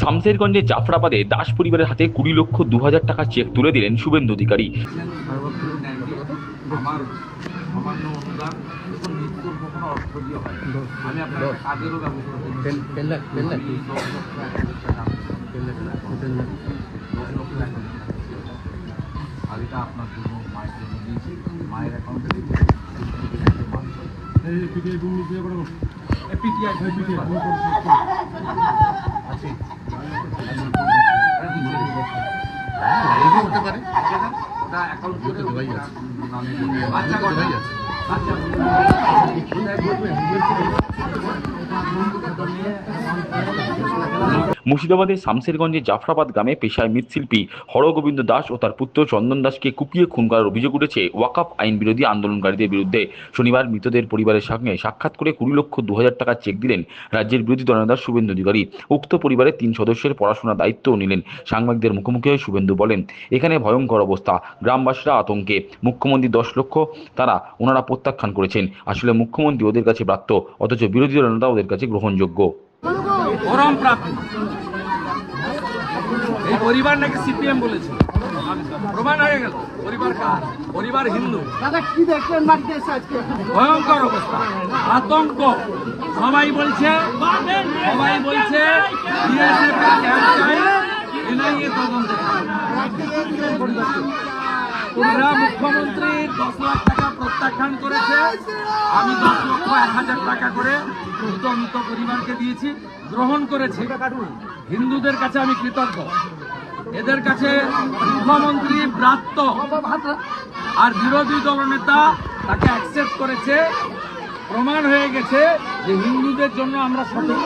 শামসেরগঞ্জের জাফরাবাদে দাস পরিবারের হাতে কুড়ি লক্ষ দু হাজার টাকা চেক তুলে দিলেন শুভেন্দু অধিকারী। আমার সামান্য অনুদান মৃত্যুর কখনো অর্থ দিয়ে হয় আমি আপনার কাজেরও ব্যবস্থা করি আর এটা আপনার জন্য মায়ের জন্য দিয়েছি। মায়ের অ্যাকাউন্টে দিয়েছি পিটিআই হতে আচ্ছা মুর্শিদাবাদের শামসেরগঞ্জের জাফরাবাদ গ্রামে পেশায় মৃৎশিল্পী হরগোবিন্দ দাস ও তার পুত্র চন্দন দাসকে কুপিয়ে খুন করার অভিযোগ উঠেছে ওয়াকাফ আইন বিরোধী আন্দোলনকারীদের বিরুদ্ধে। শনিবার মৃতদের পরিবারের সঙ্গে সাক্ষাৎ করে কুড়ি লক্ষ দু হাজার টাকার চেক দিলেন রাজ্যের বিরোধী দলনেতা শুভেন্দু অধিকারী। উক্ত পরিবারের তিন সদস্যের পড়াশোনার দায়িত্বও নিলেন। সাংবাদিকদের মুখোমুখি হয়ে শুভেন্দু বলেন, এখানে ভয়ঙ্কর অবস্থা। গ্রামবাসীরা আতঙ্কে। মুখ্যমন্ত্রী দশ লক্ষ, তারা ওনারা প্রত্যাখ্যান করেছেন। আসলে মুখ্যমন্ত্রী ওদের কাছে প্রাপ্ত, অথচ বিরোধী দলনেতা ওদের কাছে গ্রহণযোগ্য। পরিবার নাকি সিপিএম বলেছে? প্রমাণ হয়ে গেল। পরিবার কার? পরিবার হিন্দু। দাদা কি দেখলেন বাড়িতে আজকে? ভয়ঙ্কর অবস্থা। আতঙ্ক। সবাই বলছে সবাই বলছে। তোমরা মুখ্যমন্ত্রী দশ লাখ টাকা প্রত্যাখ্যান করেছে। আমি দশ লক্ষ এক হাজার টাকা করে মৃত মৃত পরিবারকে দিয়েছি গ্রহণ করেছে। হিন্দুদের কাছে আমি কৃতজ্ঞ। এদের কাছে মুখ্যমন্ত্রী ব্রাত্য আর বিরোধী দলনেতা তাকে অ্যাকসেপ্ট করেছে। প্রমাণ হয়ে গেছে যে হিন্দুদের জন্য আমরা সঠিক